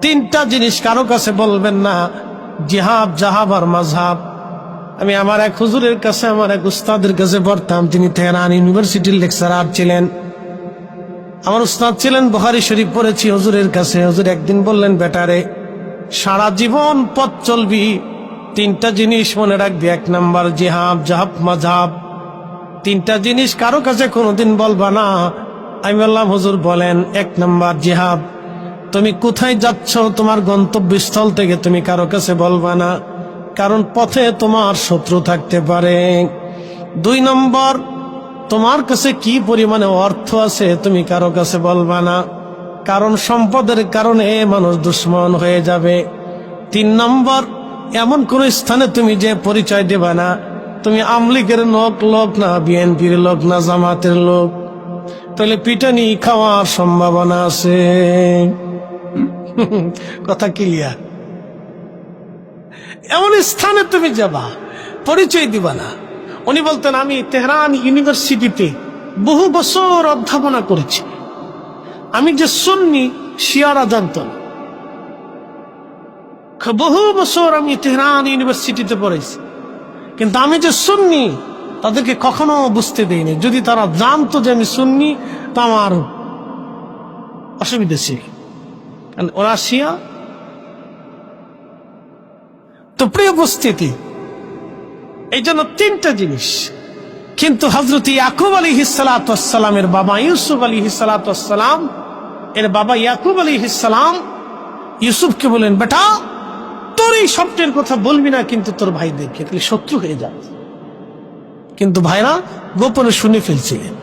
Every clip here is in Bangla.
তিনটা জিনিস কারও কাছে বলবেন না জিহাব জাহাব আর মাঝহাব। আমি আমার এক হুজুরের কাছে, আমার এক উস্তাদের কাছে পড়তাম তিনি তেহরান ইউনিভার্সিটির লেকচারার ছিলেন। আমার উস্তাদ ছিলেন বহারি শরীফ পড়েছি হুজুরের কাছে। হুজুর একদিন বললেন, বেটারে, সারা জীবন পথ চলবি, তিনটা জিনিস মনে রাখবি। এক নাম্বার জিহাব জাহাব মাঝাব তিনটা জিনিস কারও কাছে কোনোদিন বলবা না। আমি বললাম, হুজুর, বলেন। এক নাম্বার জিহাব তুমি কোথায় যাচ্ছ? তোমার গন্তব্যস্থল থেকে তুমি কারও কাছে বলবা না। কারণ পথে তোমার শত্রু থাকতে পারে। দুই নম্বর, তোমার কাছে কি পরিমাণে অর্থ আছে তুমি কারও কাছে বলবা না। কারণ সম্পদের কারণে মানুষ দুশ্মন হয়ে যাবে। তিন নম্বর, এমন কোন স্থানে তুমি যে পরিচয় দেবা না। তুমি আমলিগের লোক লোক না, বিএনপির লোক না, জামাতের লোক। তাহলে পিটানি খাওয়ার সম্ভাবনা আছে। কথা ক্লিয়ার এমন স্থানে তুমি যাবা, পরিচয় দিবা না। উনি বলতেন, আমি তেহরান ইউনিভার্সিটিতে বহু বছর অধ্যাপনা করেছি। আমি যে সুন্নি, শিয়ারা জানত বহু বছর আমি তেহরান ইউনিভার্সিটিতে পড়েছি। কিন্তু আমি যে সুন্নি, তাদেরকে কখনো বুঝতে দেইনি। যদি তারা জানতো যে আমি সুন্নি, তা আমার অসুবিধা ছিল। ওরা তো প্রিয় উপস্থিতি, এই জন্য তিনটা জিনিস। কিন্তু হজরত ইয়াকুব আলী হিসালাতামের বাবা ইউসুফ আলী হিসালাতাম এর বাবা ইয়াকুব আলী হিসালাম ইউসুফকে বলেন বেটা, তোর এই স্বপ্নের কথা বলবি না, কিন্তু তোর ভাইদেরকে তাহলে শত্রু হয়ে যাবে কিন্তু ভাইরা গোপনে শুনে ফেলছিলেন।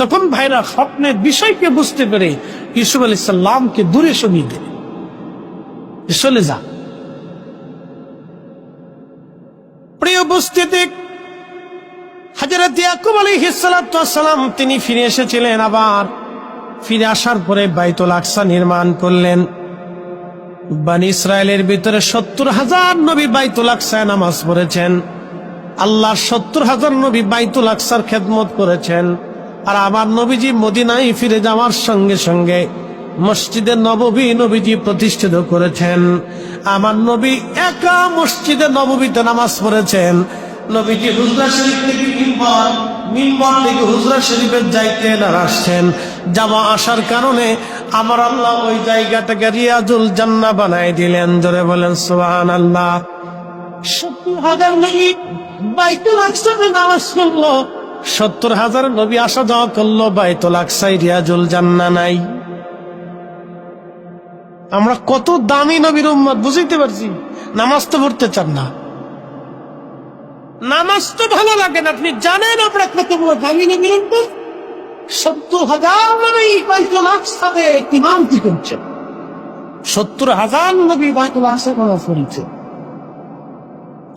তখন ভাইরা স্বপ্নের বিষয়কে বুঝতে পেরে ইউসুফ আলী সাল্লামকে দূরে সরিয়ে দিলেন চলে যা। প্রিয় উপস্থিতি হাজরত ইয়াকুব আলী হিসালাম তিনি ফিরে এসেছিলেন আবার। ফিরে আসার পরে বাইতুল আকসা নির্মাণ করলেন। বানি ইসরায়েলের ভিতরে সত্তর হাজার নবী বাইতুল আকসায় নামাজ পড়েছেন। আল্লাহ সত্তর হাজার নবী বাইতুল আকসার খেদমত করেছেন। আর আমার নবীজি মদিনায় ফিরে যাওয়ার সঙ্গে সঙ্গে মসজিদে নববী নবীজি প্রতিষ্ঠিত করেছেন। আমার নবী একা মসজিদে নববীতে নামাজ পড়েছেন। নবীজি হুজরা শরীফ থেকে মিম্বর মিম্বর থেকে হুজরা শরীফের যাইতে আর আসছেন। যাওয়া আসার কারণে আমার আল্লাহ ওই জায়গাটাকে রিয়াজুল জান্না বানাই দিলেন। ধরে বলেন সুবহান আল্লাহ সত্তর হাজার বাইতুল আকসাতে নামাজ পড়ল। সত্তর হাজার নবী আসা যাওয়া করল বাইতুল আকসাই, রিয়াজুল জান্না নাই। আমরা কত দামি নবীর উম্মত বুঝতে পারছি? নামাজ তো পড়তে চান না। নামাজ তো ভালো লাগে না, আপনি জানেন আমরা কত বড় দামি নবীর উম্মত? সত্তর হাজার নবী বাইতুল আকসাতে ইমামতি করছেন সত্তর হাজার নবী বাইতুল আকসা পড়ছে।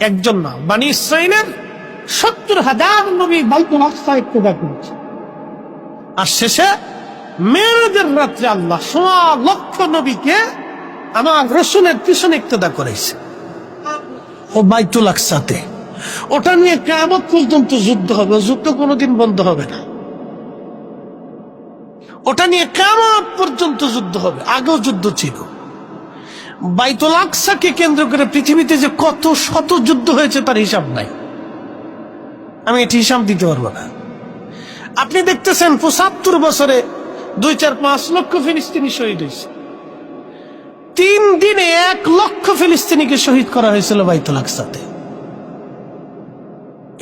একজন না, বানি ইসরাইলের সত্তর হাজার নবী বাইতুল আকসা ইত্তেদা করেছে আর শেষে মেয়েদের রাত্রে আল্লাহ সোয়া লক্ষ নবীকে আমার রসুলের পিছনে ইক্তদা করেছে। ও বাইতুল আকসাতে। ওটা নিয়ে কেমন পর্যন্ত যুদ্ধ হবে, যুদ্ধ কোনোদিন বন্ধ হবে না। ওটা নিয়ে কেমন পর্যন্ত যুদ্ধ হবে, আগেও যুদ্ধ ছিল। বাইতুল আকসাকে কেন্দ্র করে পৃথিবীতে যে কত শত যুদ্ধ হয়েছে তার হিসাব নাই। আমি এটি হিসাব দিতে পারব না। আপনি দেখতেছেন পঁচাত্তর বছরে দুই চার পাঁচ লক্ষ ফিলিস্তিনি শহীদ হয়েছে। তিন দিনে এক লক্ষ ফিলিস্তিনিকে শহীদ করা হয়েছিল বাইতুল আকসাতে।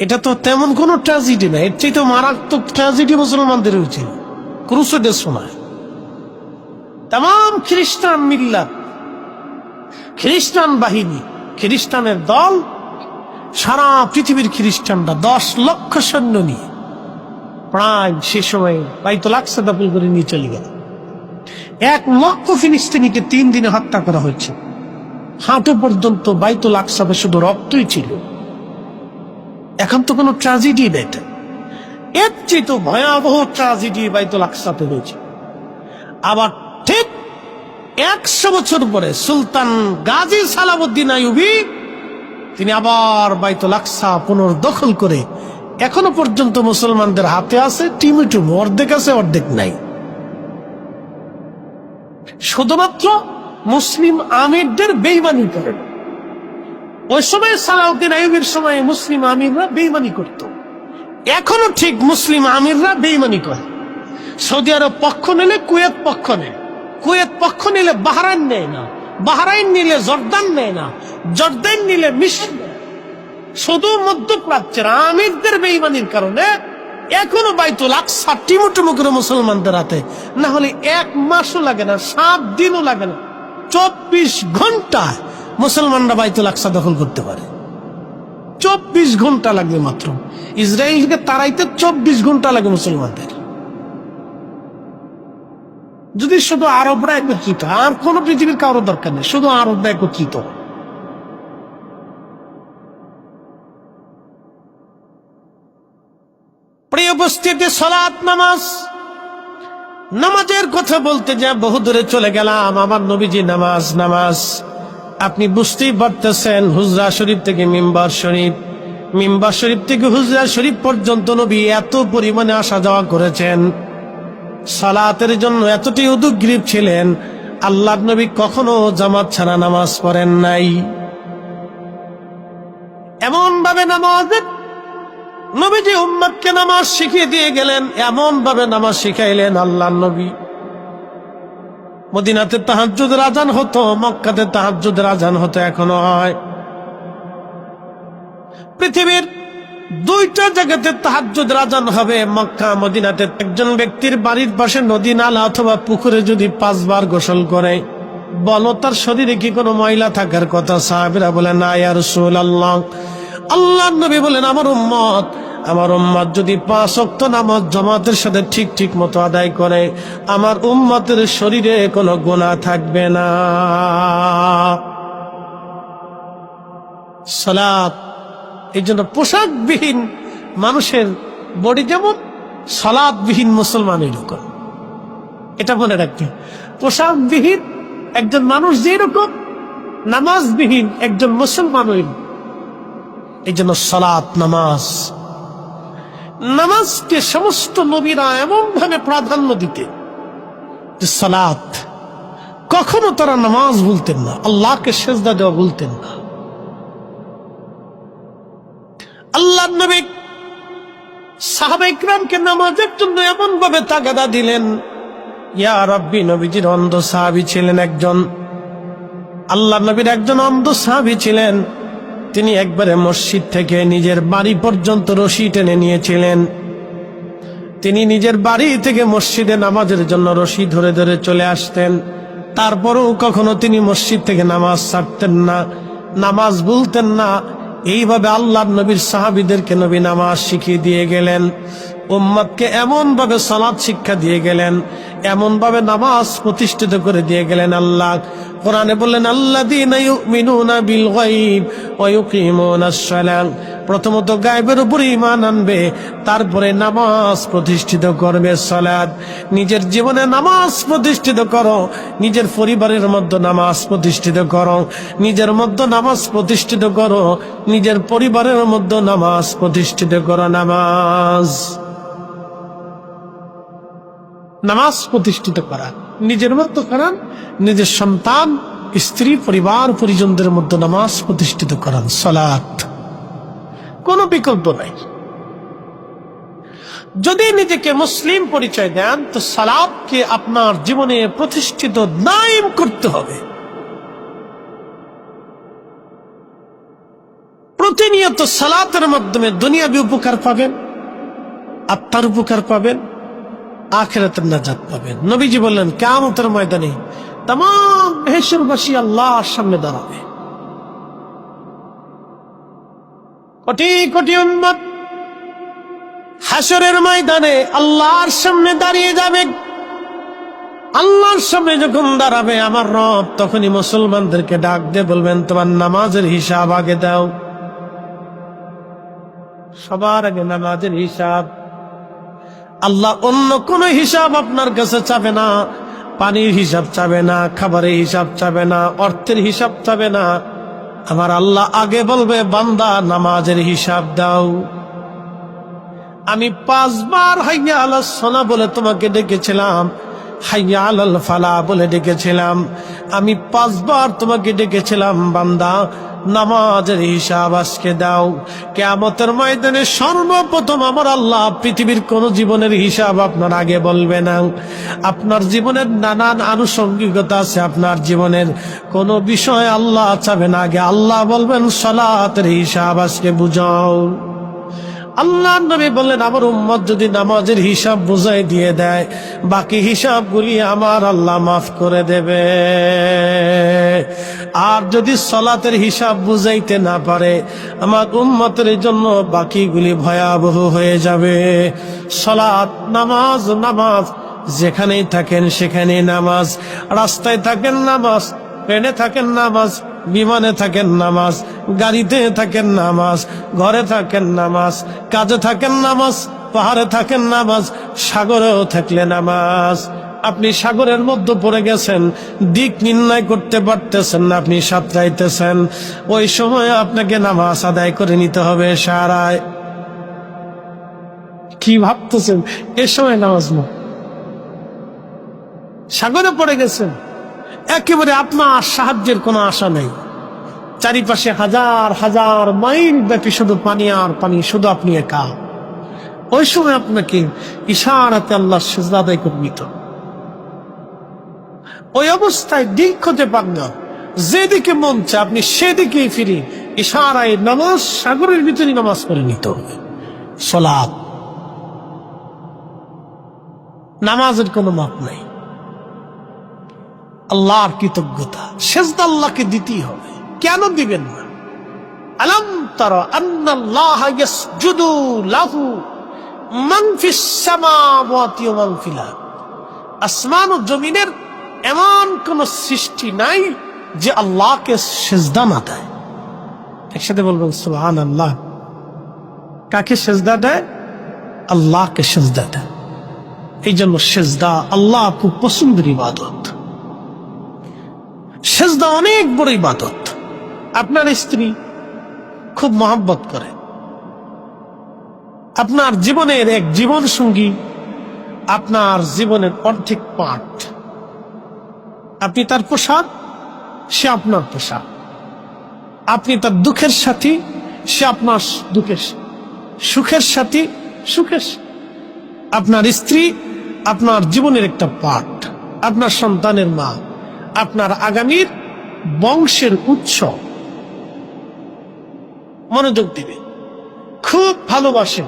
এটা তো তেমন কোন ট্র্যাজেডি না, এর চাইতে মারাত্মক ট্র্যাজেডি মুসলমানদের হয়েছিল। ক্রুসেডের সময়। তাম খ্রিস্টান মিল্লাত, খ্রিস্টান বাহিনী, খ্রিস্টানের দল সারা পৃথিবীর খ্রিস্টানরা দশ লক্ষ সৈন্য নিয়ে প্রায় সে সময় বাইতুল আকসা দখল করে নিয়ে চলে গেল। এক লক্ষ ফিলিস্তিনিকে তিন দিনে হত্যা করা হয়েছে। হাঁটু পর্যন্ত বাইতুল আকসাবে শুধু রক্তই ছিল। এখন তো কোনো ট্র্যাজেডি নেই। এটা এর চেয়ে তো ভয়াবহ ট্রাজেডি বাইতুল আকসাতে হয়েছে। আবার ঠিক একশো বছর পরে সুলতান গাজী সালামুদ্দিন আইয়ুবি তিনি আবার বাইতুল আকসা পুনর্দখল করে এখনও পর্যন্ত মুসলমানদের হাতে আছে টিমিটুম অর্ধেক আছে, অর্ধেক নাই। শুধুমাত্র মুসলিম আমিরদের বেইমানি করে। ওই সময় সালাউদ্দিন আইবের সময় মুসলিম আমিররা বেইমানি করত। এখনও ঠিক মুসলিম আমিররা বেইমানি করে। সৌদি আরব পক্ষ নিলে, কুয়েত পক্ষ নেয়। কুয়েত পক্ষ নিলে বাহরাইন নেয় না। বাহরাইন নিলে জর্দান নেয় না। জর্দান নিলে না। শুধু মধ্যপ্রাচ্যের আমিরদের বেইমানির কারণে এখনও বাইতুল আকসা টিমুটুমু মুসলমানদের হাতে না হলে এক মাসও লাগে না, সাত দিনও লাগে না, চব্বিশ ঘণ্টা মুসলমানরা বাইতুল আকসা দখল করতে পারে চব্বিশ ঘণ্টা লাগবে মাত্র ইসরায়েলকে তারাইতে চব্বিশ ঘণ্টা লাগে মুসলমানদের যদি শুধু আরবরা একত্রিত, আর কোন পৃথিবীর কারও দরকার নেই, শুধু আরবরা একত্রিত হয়। প্রিয় উপস্থিতি সলাৎ নামাজ, নামাজের কথা বলতে যা বহু দূরে চলে গেলাম, আমার নবীজি নামাজ নামাজ। আপনি বুঝতেই পারতেছেন, হুজরা শরীফ থেকে মিম্বার শরীফ মিম্বার শরীফ থেকে হুজরা শরীফ পর্যন্ত নবী এত পরিমাণে আসা যাওয়া করেছেন। সালাতের জন্য এতটি উদুগ্রীব ছিলেন আল্লাহ নবী কখনো জামাত ছাড়া নামাজ পড়েন নাই। এমন ভাবে নামাজ নবীজি উম্মতকে নামাজ শিখিয়ে দিয়ে গেলেন এমন ভাবে নামাজ শিখাইলেন আল্লাহ নবী। মদিনাতে তাহাজ্জুদের আজান হতো, মক্কাতে তাহাজ্জুদের আজান হতো, এখনও হয়। পৃথিবীর দুইটা জায়গাতে তাহাজ্জুদের আজান হবে, মক্কা, মদিনাতে। একজন ব্যক্তির বাড়ির পাশে নদী, নালা অথবা পুকুরে যদি পাঁচবার গোসল করে, বলো তার শরীরে কি কোনো ময়লা থাকার কথা? সাহাবিরা বলে না ইয়ার আল্লাহ আল্লাহ নবী বলেন, আমার উম্মত আমার উম্মত যদি পাঁচ অক্ত নামাজ জমাতের সাথে ঠিক ঠিক মতো আদায় করে, আমার উম্মতের শরীরে কোনো গুণা থাকবে না। সালাত এই জন্য পোশাকবিহীন মানুষের বডি যেমন সালাদবিহীন মুসলমান এরকম এটা মনে রাখবেন, পোশাকবিহীন একজন মানুষ যেরকম, নামাজবিহীন একজন মুসলমান এই জন্য সালাত, নামাজ। নামাজকে সমস্ত নবীরা এমন ভাবে প্রাধান্য দিতে যে সালাত, কখনো তারা নামাজ বলতেন না, আল্লাহকে সেজদা দেওয়া বলতেন না। আল্লাহ নবী সাহাবা ইকরামকে নামাজের জন্য এমন ভাবে তাগাদা দিলেন, ইয়া রব্বি নবীজির অন্ধ সাহাবি ছিলেন একজন। আল্লাহ নবীর একজন অন্ধ সাহাবি ছিলেন। তিনি একবারে মসজিদ থেকে নিজের বাড়ি পর্যন্ত রশি টেনে নিয়েছিলেন। তিনি নিজের বাড়ি থেকে মসজিদে নামাজের জন্য রশি ধরে ধরে চলে আসতেন। তারপরেও কখনো তিনি মসজিদ থেকে নামাজ ছাড়তেন না, নামাজ বলতেন না। এইভাবে আল্লাহ নবীর সাহাবিদেরকে নবী নামাজ শিখিয়ে দিয়ে গেলেন। উম্মতকে এমন ভাবে সালাদ শিক্ষা দিয়ে গেলেন এমন ভাবে নামাজ প্রতিষ্ঠিত করে দিয়ে গেলেন আল্লাহ। কোরআনে বললেন আল্লাহ প্রথমত গায়েবের উপর ইমান আনবে, তারপরে নামাজ প্রতিষ্ঠিত করবে সালাদ নিজের জীবনে নামাজ প্রতিষ্ঠিত করো, নিজের পরিবারের মধ্যে নামাজ প্রতিষ্ঠিত করো, নিজের মধ্যে নামাজ প্রতিষ্ঠিত করো, নিজের পরিবারের মধ্যে নামাজ প্রতিষ্ঠিত করো, নামাজ। নামাজ প্রতিষ্ঠিত করা। নিজের মধ্যে করান, নিজের সন্তান, স্ত্রী, পরিবার, পরিজনদের মধ্যে নামাজ প্রতিষ্ঠিত করান, সলাৎ। কোনো বিকল্প নাই। যদি নিজেকে মুসলিম পরিচয় দেন, তো সালাদকে আপনার জীবনে প্রতিষ্ঠিত নাইম করতে হবে। প্রতিনিয়ত সালাতের মাধ্যমে দুনিয়াবি উপকার পাবেন, আত্মার উপকার পাবেন আখেরাতের নাজাত পাবেন। নবীজি বললেন কেমতের ময়দানে তাম হেসরবাসী আল্লাহর সামনে দাঁড়াবে। কোটি কোটি উন্মত হাসরের ময়দানে আল্লাহর সামনে দাঁড়িয়ে যাবে। আল্লাহর সামনে যখন দাঁড়াবে, আমার রব তখনই মুসলমানদেরকে ডাক দিয়ে বলবেন, তোমার নামাজের হিসাব আগে দাও। সবার আগে নামাজের হিসাব আল্লাহ অন্য কোন হিসাব আপনার কাছে চাবে না। পানির হিসাব চাবে না, খাবারের হিসাব চাবে না, অর্থের হিসাব চাবে না। আমার আল্লাহ আগে বলবে, বান্দা, নামাজের হিসাব দাও। আমি পাঁচবার হাইয়া আল্লাহ সোনা বলে তোমাকে ডেকেছিলাম। হাইয়া আলাল ফালা বলে ডেকেছিলাম। আমি পাঁচবার তোমাকে ডেকেছিলাম, বান্দা। নামাজের হিসাব আজকে দাও। কেমতের ময়দানে সর্বপ্রথম আমার আল্লাহ পৃথিবীর কোন জীবনের হিসাব আপনার আগে বলবে না। আপনার জীবনের নানান আনুষঙ্গিকতা আছে, আপনার জীবনের কোন বিষয় আল্লাহ চাবেন আগে আল্লাহ বলবেন, সলাতের হিসাব আজকে বুঝাও। আল্লাহ নবী বললেন, আমার উম্মত যদি নামাজের হিসাব বুঝাই দিয়ে দেয়, বাকি হিসাবগুলি আমার আল্লাহ মাফ করে দেবে। আর যদি সলাতের হিসাব বুঝাইতে না পারে, আমার উম্মতের জন্য বাকিগুলি ভয়াবহ হয়ে যাবে। সলাত, নামাজ নামাজ, যেখানেই থাকেন সেখানেই নামাজ। রাস্তায় থাকেন নামাজ, ট্রেনে থাকেন নামাজ বিমানে থাকেন নামাজ, গাড়িতে থাকেন নামাজ, ঘরে থাকেন নামাজ, কাজে থাকেন নামাজ, পাহাড়ে থাকেন নামাজ, সাগরেও থাকলে নামাজ। আপনি সাগরের মধ্যে পড়ে গেছেন, দিক নির্ণয় করতে পারতেছেন না, আপনি সাঁতরাইতেছেন। ওই সময় আপনাকে নামাজ আদায় করে নিতে হবে সারায়। কি ভাবতেছেন? এ সময় নামাজ সাগরে পড়ে গেছেন। একেবারে আপনার সাহায্যের কোনো আশা নেই। চারিপাশে হাজার হাজার মাইল ব্যাপী শুধু পানি আর পানি, শুধু আপনি একা। ওই সময় আপনাকে ইশারাতে আল্লাহ সেজদা আদায় করে নিত। ওই অবস্থায় দিক হতে পান না। যেদিকে মন চায় আপনি সেদিকেই ফিরে ইশারায় নামাজ, সাগরের ভিতরে নামাজ করে নিতে। হবে সলাপ নামাজের কোনো মাপ নাই। আল্লাহর কৃতজ্ঞতা। সেজদা আল্লাহকে দিতেই হবে। কেন দিবেন না? মান মান আসমান ও জমিনের এমন সৃষ্টি নাই যে একসাথে বলবেন সুবহান আল্লাহ কাকে সেজদা দেয়? আল্লাহকে সেজদা দেয়। এই জন্য সেজদা আল্লাহ খুব পছন্দের ইবাদত। সেজদা অনেক বড় ইবাদত। আপনার স্ত্রী খুব মহাব্বত করে। আপনার জীবনের এক জীবন সঙ্গী আপনার জীবনের অর্ধেক পাঠ। আপনি তার পোশাক, সে আপনার পোশাক। আপনি তার দুঃখের সাথী, সে আপনার দুঃখের সুখের সাথী, সুখের আপনার স্ত্রী আপনার জীবনের একটা পাঠ। আপনার সন্তানের মা আপনার আগামীর বংশের উৎস। মনোযোগ দিবে। খুব ভালোবাসেন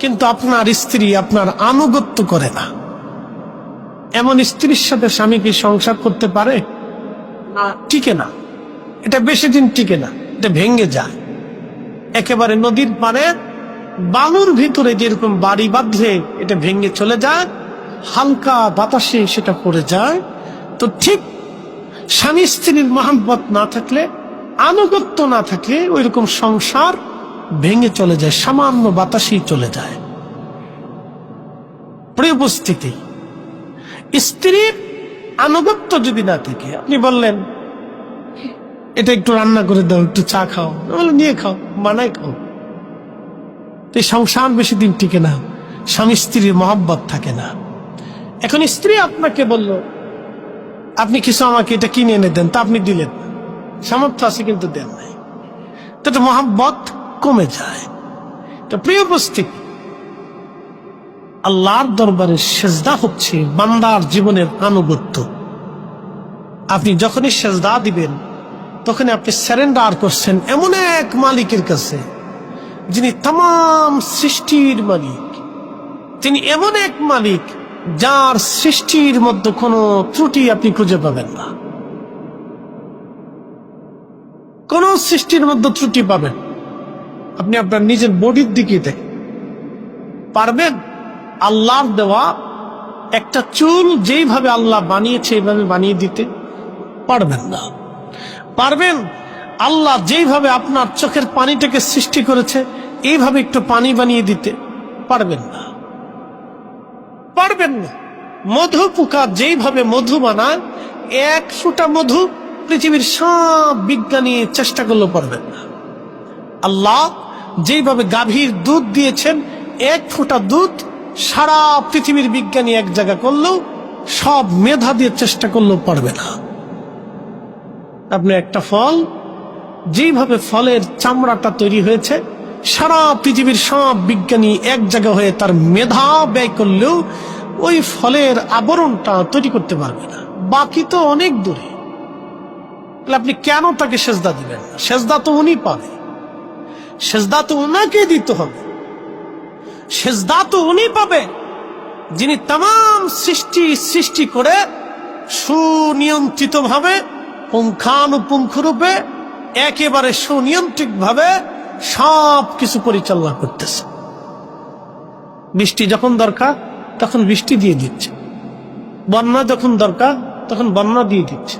কিন্তু আপনার স্ত্রী আপনার আনুগত্য করে না। এমন স্ত্রীর সাথে স্বামী কি সংসার করতে পারে? না, টিকে না। এটা বেশি দিন টিকে না, এটা ভেঙ্গে যায়। একেবারে নদীর পারে বালুর ভিতরে যেরকম বাড়ি বাঁধলে এটা ভেঙে চলে যায়, হালকা বাতাসে সেটা পড়ে যায়, তো ঠিক স্বামী স্ত্রীর মহাব্বত না থাকলে, আনুগত্য না থাকলে ওই রকম সংসার ভেঙে চলে যায়, সামান্য বাতাসেই চলে যায়। প্রিয় উপস্থিতি, স্ত্রীর আনুগত্য যদি না থাকে, আপনি বললেন, এটা একটু রান্না করে দাও, একটু চা খাও। নিয়ে খাও মানায় খাও। এই সংসার বেশি দিন টিকে না, স্বামী স্ত্রীর মহব্বত থাকে না। এখন স্ত্রী আপনাকে বলল আপনি কিছু আমাকে এটা কিনে এনে দেন, তা আপনি দিলেন। সামর্থ্য আছে কিন্তু দেন নাই। তো মহাব্বত কমে যায়। তো প্রিয় উপস্থিতি, আল্লাহর দরবারে সেজদা হচ্ছে বান্দার জীবনের আনুগত্য। আপনি যখনই সেজদা দিবেন তখন আপনি স্যারেন্ডার করছেন এমন এক মালিকের কাছে, যিনি তাম সৃষ্টির মালিক। তিনি এমন এক মালিক যার সৃষ্টির মধ্যে কোনো ত্রুটি আপনি খুঁজে পাবেন না। কোন সৃষ্টির মধ্যে ত্রুটি পাবেন। আপনি আপনার নিজের বডির দিকে দেখেন। পারবেন? আল্লাহর দেওয়া একটা চুল যেইভাবে আল্লাহ বানিয়েছে, এইভাবে বানিয়ে দিতে পারবেন না। পারবেন? আল্লাহ যেইভাবে আপনার চোখের পানিটাকে সৃষ্টি করেছে, এইভাবে একটু পানি বানিয়ে দিতে পারবেন না। পারবেন না। মধু পোকা যেইভাবে মধু বানায়, এক ফুটা মধু পৃথিবীর সব বিজ্ঞানী চেষ্টা করলেও পারবেন না। আল্লাহ যেইভাবে গাভীর দুধ দিয়েছেন, এক ফোঁটা দুধ সারা পৃথিবীর বিজ্ঞানী এক জায়গা করলেও সব মেধা দিয়ে চেষ্টা করলেও পারবে না। আপনি একটা ফল, যেইভাবে ফলের চামড়াটা তৈরি হয়েছে সারা পৃথিবীর সব বিজ্ঞানী এক জায়গা হয়ে তার মেধা ব্যয় করলেও ওই ফলের আবরণটা তৈরি করতে পারবে না। বাকি তো অনেক দূরে। আপনি কেন তাকে সেজদা দিবেন না? সেজদা তো উনি পাবে। সেজদা তো ওনাকে দিতে হবে। সেজদা তো উনি পাবে। যিনি তাম সৃষ্টি সৃষ্টি করে সুনিয়ন্ত্রিত ভাবে পুঙ্খানুপুঙ্খ রূপে একেবারে সুনিয়ন্ত্রিত ভাবে সব কিছু পরিচালনা করতেছে। বৃষ্টি যখন দরকার, তখন বৃষ্টি দিয়ে দিচ্ছে। বন্যা যখন দরকার, তখন বন্যা দিয়ে দিচ্ছে।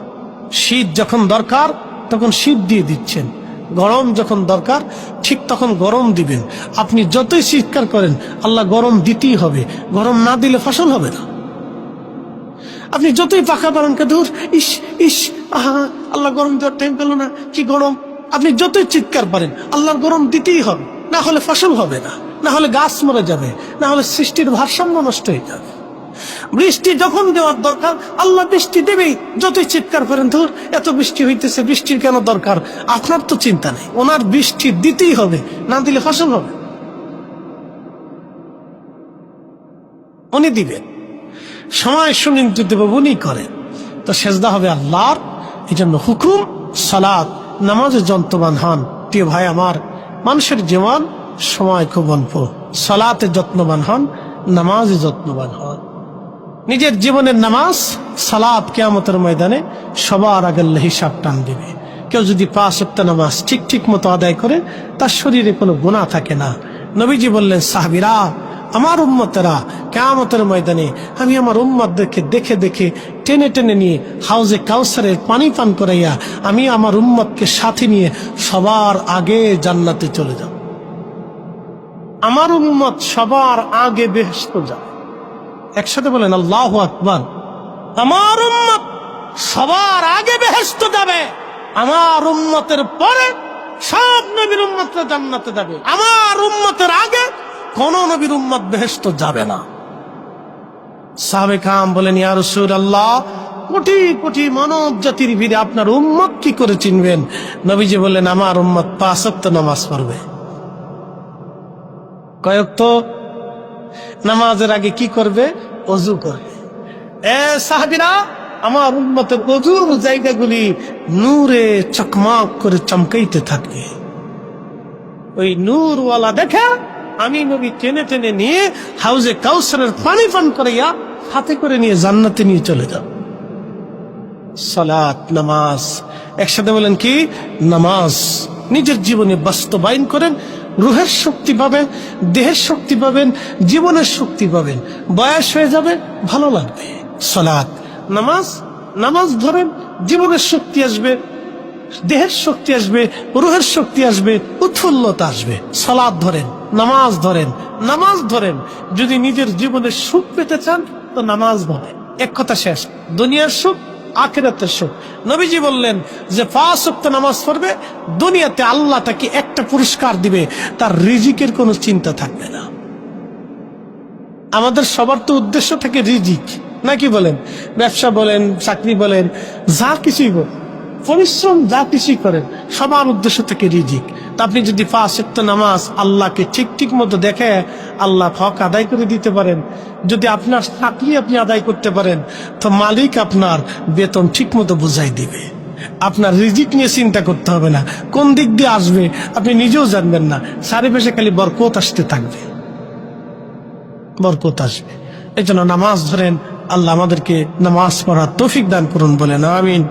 শীত যখন দরকার, তখন শীত দিয়ে দিচ্ছেন। গরম যখন দরকার, ঠিক তখন গরম দিবেন। আপনি যতই চিৎকার করেন, আল্লাহ গরম দিতেই হবে। গরম না দিলে ফসল হবে না। আপনি যতই পাখা বানানকে দূর ইস ইস, আহা, আল্লাহ গরম দেওয়ার টাইম পেল না, কি গরম। আপনি যতই চিৎকার পারেন আল্লাহর গরম দিতেই হবে। না হলে ফসল হবে না না হলে গাছ মরে যাবে, না হলে সৃষ্টির ভারসাম্য নষ্ট হয়ে যাবে। বৃষ্টি যখন দেওয়ার দরকার, আল্লাহ বৃষ্টি দেবেই। যতই চিৎকার করেন, ধর, এত বৃষ্টি হইতেছে, বৃষ্টির কেন দরকার? আপনার তো চিন্তা নেই, ওনার বৃষ্টি দিতেই হবে, না দিলে ফসল হবে। উনি দিবেন। সময় ভাবে উনি করেন। তো সেজদা হবে আল্লাহর এই জন্য হুকুম সালাদ নামাজে যন্ত্রবান হন। প্রিয় ভাই আমার, মানুষের জীবন সময় খুব অল্প। সালাতে যত্নবান হন, নামাজে যত্নবান হন। নিজের জীবনের নামাজ সালাদ কেয়ামতের ময়দানে সবার আগে হিসাব টান দিবে। কেউ যদি পাঁচ সপ্তাহ নামাজ ঠিক ঠিক মতো আদায় করে, তার শরীরে কোনো গুণা থাকে না। নবীজি বললেন, সাহাবিরা, আমার উম্মতেরা কেয়ামতের ময়দানে আমি আমার উম্মতদেরকে দেখে দেখে টেনে টেনে নিয়ে হাউজে কাউসারের পানি পান করাইয়া আমি আমার উম্মতকে সাথে নিয়ে সবার আগে জান্নাতে চলে যাব। আমার উম্মত সবার আগে বেহেস্ত যাবে। একসাথে বলেন, আল্লাহ আকবর। আমার উম্মত সবার আগে বেহেস্ত যাবে। আমার উম্মতের পরে সব নবীর উম্মতরা জান্নাতে যাবে। আমার উম্মতের আগে কোন নবীর উম্মত বেহেস্ত যাবে না। সাহাবে কাম বলেন, ইয়া আল্লাহ কোটি কোটি মানব জাতির ভিড়ে আপনার উম্মত কি করে চিনবেন? নবীজি বললেন, আমার উম্মত পাঁচক্ত নামাজ পড়বে। কয়েক তো নামাজের আগে কি করবে? অজু করবে। এ সাহাবিরা, আমার উন্মতের অজুর জায়গাগুলি নূরে চকমক করে চমকাইতে থাকে। ওই নূরওয়ালা দেখে আমি নবী টেনে টেনে নিয়ে হাউজে কাউসারের পানি পান করাইয়া হাতে করে নিয়ে জান্নাতে নিয়ে চলে যাও। সালাত, নামাজ। একসাথে বলেন কি? নামাজ। নিজের জীবনে বাস্তবায়ন করেন, রুহের শক্তি পাবেন, দেহের শক্তি পাবেন, জীবনের শক্তি পাবেন। বয়স হয়ে যাবে, ভালো লাগবে। সালাত, নামাজ নামাজ ধরেন, জীবনের শক্তি আসবে, দেহের শক্তি আসবে, রুহের শক্তি আসবে উৎফুল্লতা আসবে। সালাদ ধরেন, নামাজ ধরেন নামাজ ধরেন। যদি নিজের জীবনে সুখ পেতে চান, তো নামাজ ধরেন এক কথা শেষ, দুনিয়ার সুখ, আখেরাতের সুখ। নবীজি বললেন যে ওয়াক্ত নামাজ পড়বে, দুনিয়াতে আল্লাহ তাকে একটা পুরস্কার দিবে, তার রিজিকের কোনো চিন্তা থাকবে না। আমাদের সবার তো উদ্দেশ্য থাকে রিজিক। নাকি বলেন? ব্যবসা বলেন, চাকরি বলেন, যা কিছুই বলেন। পরিশ্রম যা কিছুই করেন, সবার উদ্দেশ্য থেকে রিজিক। তা আপনি যদি ওয়াক্ত নামাজ আল্লাহকে ঠিক ঠিক মতো দেখে, আল্লাহ হক আদায় করে দিতে পারেন। যদি আপনার চাকরি আপনি আদায় করতে পারেন, তো মালিক আপনার বেতন ঠিক মতো বুঝাই দিবে। আপনার রিজিক নিয়ে চিন্তা করতে হবে না। কোন দিক দিয়ে আসবে, আপনি নিজেও জানবেন না। চারিপাশে খালি বরকত আসতে থাকবে। বরকত আসবে। এই নামাজ ধরেন, আল্লাহ আমাদেরকে নামাজ পড়ার তৌফিক দান করুন বলেন, আমিন।